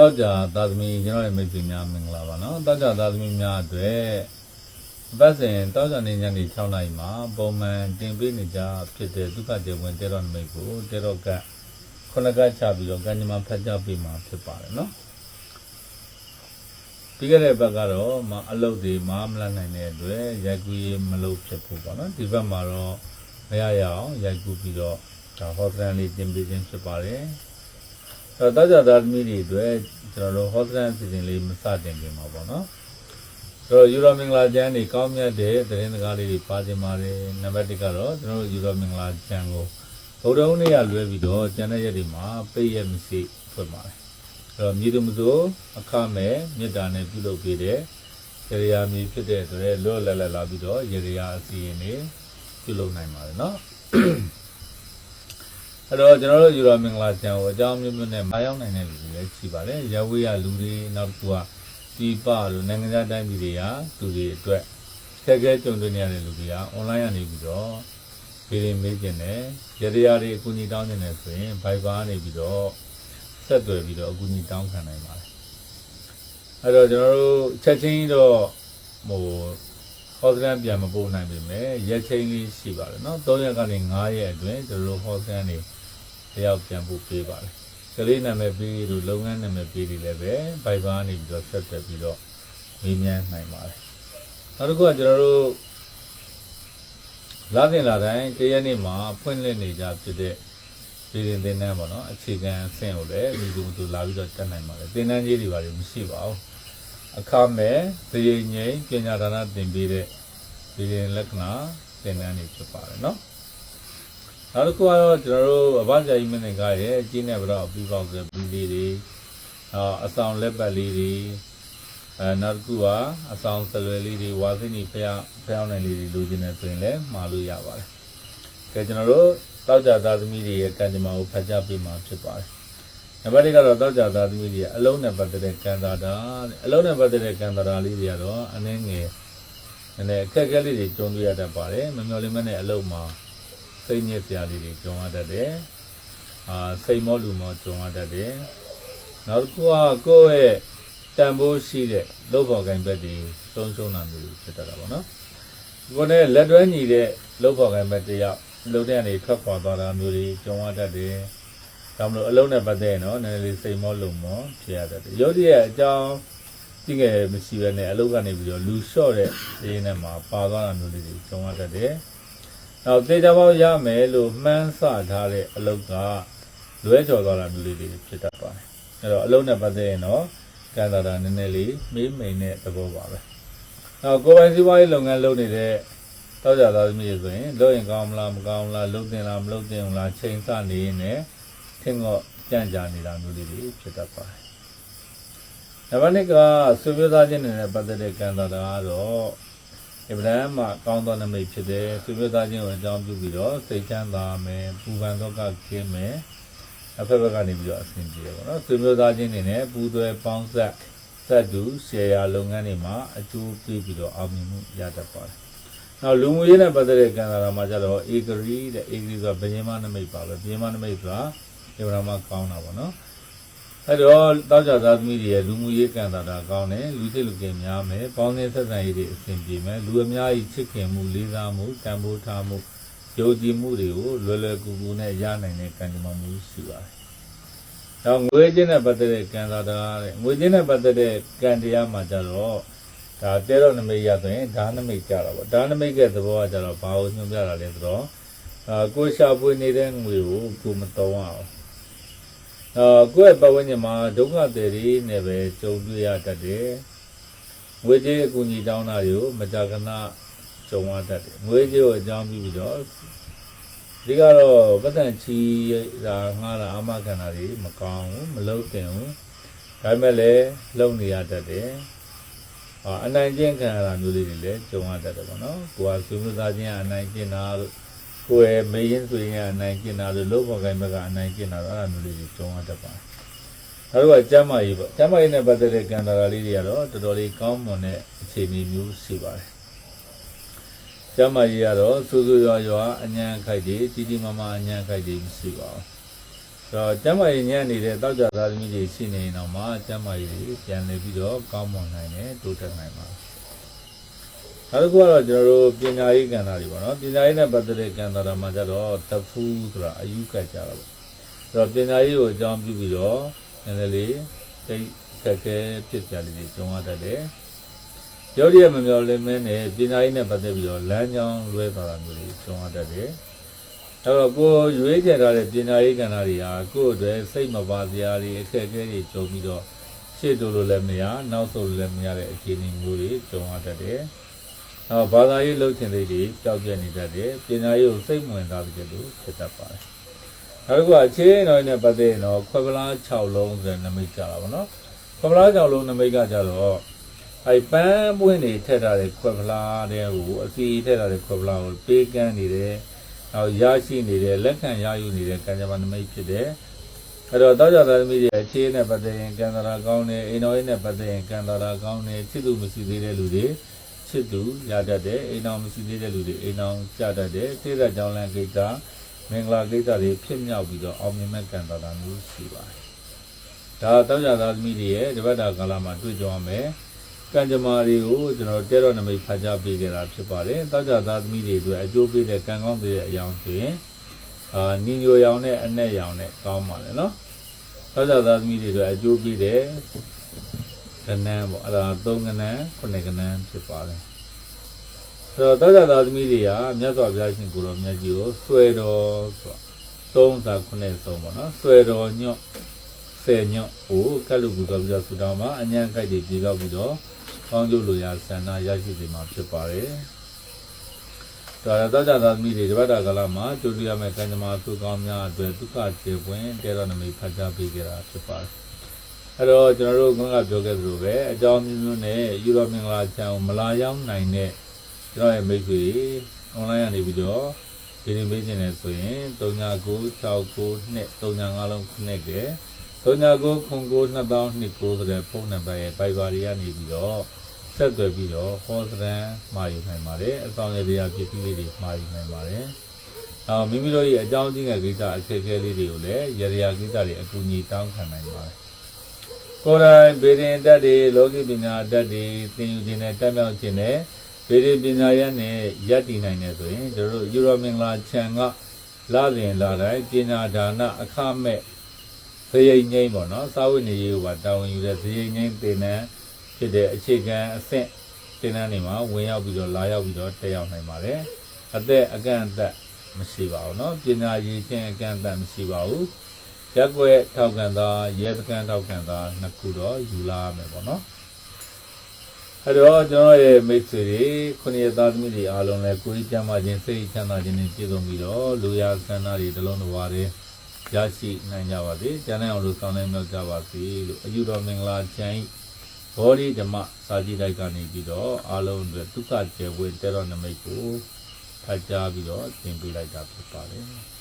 တောက်ကြသာသမီကျွန်တော်ရဲ့မိတ်ဆွေများမင်္ဂလာပါနော်တောက်ကြသာသမီများအတွက်ပတ်စဉ်တောက်ကြနေညနေ6နာရီမှာပုံမှန်တင်ပေးနေကြဖြစ်တဲ့ဒုက္ခကျေဝင်တဲတော်မိတ်ကိုတဲတော်ကခုနကချပြီးတော့ကံကြမ္မာဖတ်ကြပေးမှာဖြစ်ပါတယ်နော်ပြီးခဲ့တဲ့ဘက်ကတော့မအလုတ်တွေမမလနိုင်တဲ့အတွက်ရိုက်ကူးရေးမလုပ်ဖြစ်ဖို့ပေါ့နော်ဒီဘက်မှာတော့မရရအောင်ရိုက်ကူးပြီးတော့ဒါဟော့စတန်လေးတင်ပေးခြင်းဖြစ်ပါတယ် အဲ့တော့တောကြသားသမီးတွေအတွက်ကျွန်တော်တို့ hostel အစီအစဉ်လေးမစတင်ခင်ပါပေါ့နော်ဆိုတော့ယူရိုမင်္ဂလာကျမ်းတွေကောင်းမြတ်တဲ့သတင်းစကားလေးတွေပါတင်ပါတယ်နံပါတ်1ကတော့ကျွန်တော်တို့ယူရိုမင်္ဂလာကျမ်းကိုဗုဒ္ဓဟူးနေ့ကလွဲပြီးတော့ကျန်တဲ့ရက်တွေမှာပိတ်ရက်မရှိဖွင့်ပါတယ်အဲ့တော့မြည်သူမစိုးအခမဲ့မေတ္တာနဲ့ပြုလုပ်ပေးတဲ့ရေရာမြည်ဖြစ်တဲ့ဆိုရဲလွတ်လပ်လပ်လာပြီးတော့ရေရာအစီအစဉ်တွေပြုလုပ်နိုင်ပါတယ်နော် အဲ့တော့ကျွန်တော်တို့ယူတော်မင်္ဂလာချန်ကိုအကြောင်းမျိုးမျိုးနဲ့မရောက်နိုင်တဲ့လူတွေလည်းရှိပါတယ်။ရဝေးရလူတွေနောက်တစ်ခုကဒီပလို့နိုင်ငံခြားတိုင်းပြည်တွေကလူတွေအတွက်ခက်ခဲကြုံတွေ့နေရတဲ့လူတွေကအွန်လိုင်းကနေပြီးတော့ပြည်ရင်မေးကျင်တယ်။ရတရားတွေအကူအညီတောင်းနေတယ်ဆိုရင် Viber နေပြီးတော့ဆက်သွယ်ပြီးတော့အကူအညီတောင်းခံနိုင်ပါတယ်။အဲ့တော့ကျွန်တော်တို့ချက်ချင်းတော့ဟိုဟောစတန်ပြန်မပို့နိုင်ပေမဲ့ရက်ချင်းလေးရှိပါတယ်နော်၃ရက်ကနေ9ရက်အတွင်းကျွန်တော်တို့ဟောစတန်တွေ တယောက်ပြန်ဖို့ပေးပါတယ်။ကလေးနာမည်ပေးလို့လုပ်ငန်းနာမည်ပေးလိလည်းပဲဘိုင်ဘာနေပြီးတော့ဆက်သွယ်ပြီးတော့မေးမြန်းနိုင်ပါတယ်။နောက်တစ်ခုကကျွန်တော်တို့လာတင်လာတိုင်းတရက်နေ့မှာဖွင့်လှစ်နေကြဖြစ်တဲ့ပြည်ရင်တင်တန်းပေါ့နော်အခြေခံအဆင့်ကိုလည်းဒီလိုမျိုးလာပြီးတော့တက်နိုင်ပါတယ်။တင်တန်းကြီးတွေပါလို့မရှိပါဘူး။အခမဲ့သရေငိမ့်ပညာဒါနတင်ပေးတဲ့ပြည်ရင်လက္ခဏာတင်တန်းတွေဖြစ်ပါတယ်နော်။ နောက်တစ်ခုကတော့ကျွန်တော်တို့အဘဇာကြီးမင်းကရဲ့အကျင်းနဲ့ဘတော့ပြီးပေါက်တဲ့ဘူးလေးတွေအာအဆောင်လက်ပတ်လေးတွေအဲနောက်တစ်ခုကအဆောင်ဆလွယ်လေးတွေဝါစင်းကြီးဖျောင်းဖျောင်းနိုင်လေးတွေလိုချင်တယ်ဆိုရင်လည်းမှာလို့ရပါတယ်။ကဲကျွန်တော်တို့တောက်ကြသားသမီးတွေရဲ့ကံကြမ္မာကိုဖတ်ကြားပေးမှာဖြစ်ပါတယ်။နံပါတ်၄ကတော့တောက်ကြသားသမီးတွေရဲ့အလုံးနဲ့ပတ်သက်တဲ့ကံတာတာတဲ့အလုံးနဲ့ပတ်သက်တဲ့ကံတာတာလေးတွေကတော့အနည်းငယ်နည်းနည်းအခက်အခဲလေးတွေကြုံတွေ့ရတတ်ပါတယ်။မမျော်လင့်မနဲ့အလုံးမှာ စိတ်ညစ်စရာလေးတွေကြုံရတတ်တယ်။အာစိတ်မောလူမောကြုံရတတ်တယ်။နောက်တစ်ခုကကိုယ့်ရဲ့တန်ဖိုးရှိတဲ့လုပ်ဖော်ကိုင်ဘက်တွေသုံးဆုံးတာမျိုးဖြစ်တတ်တာပေါ့နော်။ကိုယ်နဲ့လက်တွဲညီတဲ့လုပ်ဖော်ကိုင်ဘက်တယောက်လုံတဲ့ကနေထွက်ခွာသွားတာမျိုးတွေကြုံရတတ်တယ်။ဒါမလို့အလုံးနဲ့ပတ်သက်ရင်တော့နည်းနည်းလေးစိတ်မောလုံမောဖြစ်ရတတ်တယ်။ရုပ်တရက်အကြောင်းကြည့်ငယ်မရှိဘဲနဲ့အလုပ်ကနေပြီးတော့လူလျှော့တဲ့ဒီနဲ့မှာပါသွားတာမျိုးလေးတွေကြုံရတတ်တယ်။ နောက်တေချာပေါက်ရမယ်လို့မှန်းဆထားတဲ့အလုပ်ကလွဲချော်သွားတာမျိုးလေးတွေဖြစ်တတ်ပါတယ်။အဲ့တော့အလုပ်နဲ့ပတ်သက်ရင်တော့ကံတာတာနည်းနည်းလေးမေးမိန်တဲ့သဘောပါပဲ။နောက်ကိုယ်ပိုင်စီးပွားရေးလုပ်ငန်းလုပ်နေတဲ့တောက်ကြသားသမီးတွေဆိုရင်လုပ်ရင်ကောင်းမလားမကောင်းဘူးလားလုပ်တင်လားမလုပ်တင်ဘူးလားချိန်ဆနေရင်လည်းထင်တော့ကြံ့ကြာနေတာမျိုးလေးတွေဖြစ်တတ်ပါတယ်။နံပါတ်1ကဆွေမျိုးသားချင်းတွေနဲ့ပတ်သက်တဲ့ကံတာတာကတော့ အဗြဟံမှာကောင်းသောနမိတ်ဖြစ်တယ်သူမျိုးသားချင်းကိုအကြောင်းပြုပြီးတော့စိတ်ချမ်းသာမယ်ပူပန်တော့ကခင်းမယ်အဖက်ဘက်ကနေပြီးတော့အဆင်ပြေတယ်ပေါ့နော်သူမျိုးသားချင်းတွေနဲ့ပူးသွဲပေါင်းဆက်သက်တူရှယ်ယာလုပ်ငန်းတွေမှာအကျိုးပေးပြီးတော့အောင်မြင်မှုရတတ်ပါတယ်နောက်လူမှုရေးနဲ့ပတ်သက်တဲ့ကံတာမှာကျတော့ဧကရီတဲ့ဧကရီဆိုတာဘယင်းမနမိတ်ပါပဲဘယင်းမနမိတ်ဆိုတာအဗြဟံမှာကောင်းတာပေါ့နော် အဲ့တော့တောက်ကြသားသမီးတွေရဲ့လူမှုရေးကံတာတာကောင်းတယ်လူစိတ်လူကင်များမယ်ပေါင်းသင်းဆက်ဆံရေးတွေအဆင်ပြေမယ်လူအများကြီးချစ်ခင်မှုလေးစားမှုတန်ဖိုးထားမှုယုံကြည်မှုတွေကိုလွယ်လွယ်ကူကူနဲ့ရနိုင်တဲ့ကံကြမ္မာမှုရှိပါတယ်။နောက်ငွေချင်းနဲ့ပတ်သက်တဲ့ကံတာတာတဲ့ငွေချင်းနဲ့ပတ်သက်တဲ့ကံတရားမှာကြတော့ဒါတဲတော့နမိတ်ရဆိုရင်ဒါနမိတ်ကြတာပေါ့ဒါနမိတ်ကသဘောကကြတော့ဘာလို့ညွှန်ပြတာလဲဆိုတော့အာကိုရှာပွေနေတဲ့ငွေကိုကိုမတော်အောင် အာကိုယ့်ရဲ့ပတ်ဝန်းကျင်မှာဒုက္ခတွေတွေနဲ့ပဲကြုံတွေ့ရတတ်တယ်။ငွေကြေးအကူအညီတောင်းတာတွေကိုမကြာခဏကြုံရတတ်တယ်။ငွေကြေးကိုအကြောင်းပြုပြီးတော့ဒီကတော့ပတ်သက်ချီတာငှားတာအမခံတာတွေမကောင်းဘူးမလုပ်တင်ဘူး။ဒါပေမဲ့လည်းလုပ်နေရတတ်တယ်။အာအနိုင်ကျင့်ခံရတာမျိုးလေးတွေလည်းကြုံရတတ်တယ်ပေါ့နော်။ကိုယ်ကဆွေးနွေးသားချင်းကအနိုင်ကျင့်တာလို့ ကိုယ်မရင်းသွေးရအနိုင်ကျင်တာလို့လုံးဝကိုင်းမကအနိုင်ကျင်တာတော့အဲ့ဒါမျိုးလေးတွေကြုံရတတ်ပါတယ်။နောက်တော့ကျမ်းမာရေးပေါ့ကျမ်းမာရေးနဲ့ပတ်သက်တဲ့ကံတာလေးတွေကတော့တော်တော်လေးကောင်းမွန်တဲ့အခြေအနေမျိုးရှိပါတယ်။ကျမ်းမာရေးကတော့စူးစူးရွာရွာအညံခိုက်တွေကြီးကြီးမားမားအညံခိုက်တွေမရှိပါဘူး။တော့ကျမ်းမာရေးညံ့နေတဲ့တောက်ကြသားသမီးတွေရှိနေရင်တော့မှကျမ်းမာရေးတွေပြန်လည်ပြီးတော့ကောင်းမွန်နိုင်တယ်တိုးတက်နိုင်ပါတယ်။ နောက်တစ်ခုကတော့ကျွန်တော်တို့ပညာရေးကဏ္ဍတွေပေါ့နော်ပညာရေးနဲ့ပတ်သက်တဲ့ကဏ္ဍတွေမှာကျတော့တဖူးဆိုတာအယူကတ်ကြတာပေါ့အဲ့တော့ပညာရေးကိုအကြောင်းပြုပြီးတော့နည်းနည်းလေးတိတ်ခက်ခဲဖြစ်ကြလေးတွေကြုံရတတ်တယ်ရောရမမျော်လင့်မဲနဲ့ပညာရေးနဲ့ပတ်သက်ပြီးတော့လမ်းကြောင်းလွဲသွားတာမျိုးတွေကြုံရတတ်တယ်အဲ့တော့ကိုယ်ရွေးချယ်ထားတဲ့ပညာရေးကဏ္ဍတွေဟာကိုယ့်အတွက်စိတ်မပါစရာတွေအခက်အခဲတွေကြုံပြီးတော့ရှေ့တိုးလို့လည်းမရနောက်ဆုတ်လို့လည်းမရတဲ့အခြေအနေမျိုးတွေကြုံရတတ်တယ်။ နောက်ဘာသာရေးလှုပ်ရှင်တွေတွေကြောက်ကြနေတတ်တယ်ပညာရေးကိုစိတ်ဝင်စားပြီးတော့ဖြစ်တတ်ပါတယ်။နောက်တစ်ခုကအခြေအနေတော်နဲ့ပတ်သက်ရင်တော့ခွဲပလား6လုံးဆိုတဲ့နမိတ်ကြတာပေါ့နော်။ခွဲပလား6လုံးနမိတ်ကကြတော့အဲပန်းပွင့်တွေထက်ထားတဲ့ခွဲပလားတဲ့ဟိုအစီထက်ထားတဲ့ခွဲပလားကိုပေးကမ်းနေတယ်။နောက်ရရှိနေတဲ့လက်ခံရယူနေတဲ့ကံကြမ္မာနမိတ်ဖြစ်တယ်။အဲ့တော့တောက်ကြသားသမီးတွေအခြေအနေနဲ့ပတ်သက်ရင်ကံတရာကောင်းတယ်အိမ်တော်ရေးနဲ့ပတ်သက်ရင်ကံတရာကောင်းတယ်ချစ်သူမရှိသေးတဲ့လူတွေ ချစ်သူရတတ်တယ်အိမ်တော်မရှိသေးတဲ့လူတွေအိမ်တော်ကြတတ်တယ်သိတဲ့ကြောင်းလန့်ကိစ္စမင်္ဂလာကိစ္စတွေဖြစ်မြောက်ပြီးတော့အောင်မြင်မဲ့ကံတရာမျိုးရှိပါတယ်။ဒါတောက်ကြသားသမီးတွေရဲ့တပတ်တာကာလမှာတွေ့ကြရမယ်။ကံကြမ္မာတွေကိုကျွန်တော်တဲတော်နမိတ်ဖတ်ကြားပေးခဲ့တာဖြစ်ပါတယ်။တောက်ကြသားသမီးတွေအတွက်အကျိုးပေးတဲ့ကံကောင်းတဲ့အရာဆိုရင်အာညီညိုရောင်နဲ့အနဲ့ရောင်နဲ့ကောင်းပါလေနော်။သောကြသားသမီးတွေအတွက်အကျိုးပေးတဲ့ ကဏ္ဍပေါ့အဲ့ဒါ၃ကဏ္ဍခုနှစ်ကဏ္ဍဖြစ်ပါတယ်။ဆိုတော့သောကြသားသမီးတွေကမြတ်စွာဘုရားရှင်ကိုယ်တော်မြတ်ကြီးကိုဆွဲတော်ဆိုတော့၃စာခုနှစ်ဆုံးပေါ့နော်။ဆွဲတော်ညွတ်ဆယ်ညွတ်ကိုကတ်လူကူတော်ပြီးတော့ဆူတောင်းမှာအញ្ញံကိုက်တွေပြေတော့ပြီးတော့ကောင်းကျိုးလိုရာဆန္ဒရရှိစေမှာဖြစ်ပါတယ်။ဒါရသောကြသားသမီးတွေတပတ်တာကာလမှာကျိုးတူရမယ့်ကံကြမ္မာသူကောင်းများအတွက်ဒုက္ခကျေပွင့်တဲတော်နမိတ်ဖတ်ကြားပေးကြတာဖြစ်ပါတယ်။ အဲတော့ကျွန်တော်တို့ကပြောခဲ့သလိုပဲအကြောင်းမျိုးမျိုးနဲ့ယူရောမင်္ဂလာချမ်းကိုမလာရောက်နိုင်တဲ့ကျွန်တော်ရဲ့မိတ်ဆွေတွေ online ကနေပြီးတော့ဒီနေ့မေးချင်တယ်ဆိုရင်399692 35လုံးခုနှစ်က39ခု29 2029ဆိုတဲ့ဖုန်းနံပါတ်ရဲ့ပိုက်ပါတွေကနေပြီးတော့ဆက်သွယ်ပြီးတော့ဟောစရန်မှာယူနိုင်ပါတယ်အဆောင်ရည်တရားပြည်ပြည်လေးတွေမှာယူနိုင်ပါတယ်အော်မိမိတို့ရဲ့အကြောင်းချင်း嘅ကိစ္စအခက်အခဲလေးတွေကိုလည်းရရကိစ္စတွေအကူအညီတောင်းခံနိုင်ပါတယ် ကိုယ်တိုင်ဗေဒင်တက်တွေလောကီပညာတက်တွေသင်ယူခြင်းနဲ့တက်မြောက်ခြင်းနဲ့ဗေဒင်ပညာရနဲ့ယက်တည်နိုင်တယ်ဆိုရင်တို့တို့ယူရိုမင်္ဂလာခြံကလာစဉ်လာတိုင်းပညာဒါနအခမဲ့ဇယိန်ငိမ့်ပေါ့နော်စာဝိနေရေးကိုပါတာဝန်ယူတဲ့ဇယိန်ငိမ့်သင်တန်းဖြစ်တဲ့အခြေခံအဆင့်သင်တန်းတွေမှာဝင်ရောက်ပြီးတော့လာရောက်ပြီးတော့တက်ရောက်နိုင်ပါတယ်အသက်အကန့်အသတ်မရှိပါဘူးเนาะပညာရည်ချင်းအကန့်အသတ်မရှိပါဘူး ရက်ွက်ထောက်ခံတာရဲစခန်းထောက်ခံတာနှစ်ခုတော့ယူလာရမယ်ပေါ့နော်အဲ့တော့ကျွန်တော်ရဲ့မိတ်ဆွေတွေခုနှစ်ရက်သားသမီးတွေအားလုံးလည်းကိုယ်ကြီးကျမ်းမာခြင်းစိတ်ချမ်းသာခြင်းနဲ့ပြည့်စုံပြီးတော့လူရဆန္ဒတွေတစ်လုံးတစ်ဝါတွေရရှိနိုင်ကြပါစေ။ကျမ်းနိုင်အောင်လို့ဆောင်နိုင်မြောက်ကြပါစေလို့အယူတော်မင်္ဂလာချမ်းဘောဓိဓမ္မစာကြည့်တိုက်ကနေပြီးတော့အားလုံးအတွက်ဒုက္ခကျေဝေတဲတော်နမိတ်ကိုဖတ်ကြားပြီးတော့သင်ပေးလိုက်တာဖြစ်ပါတယ်။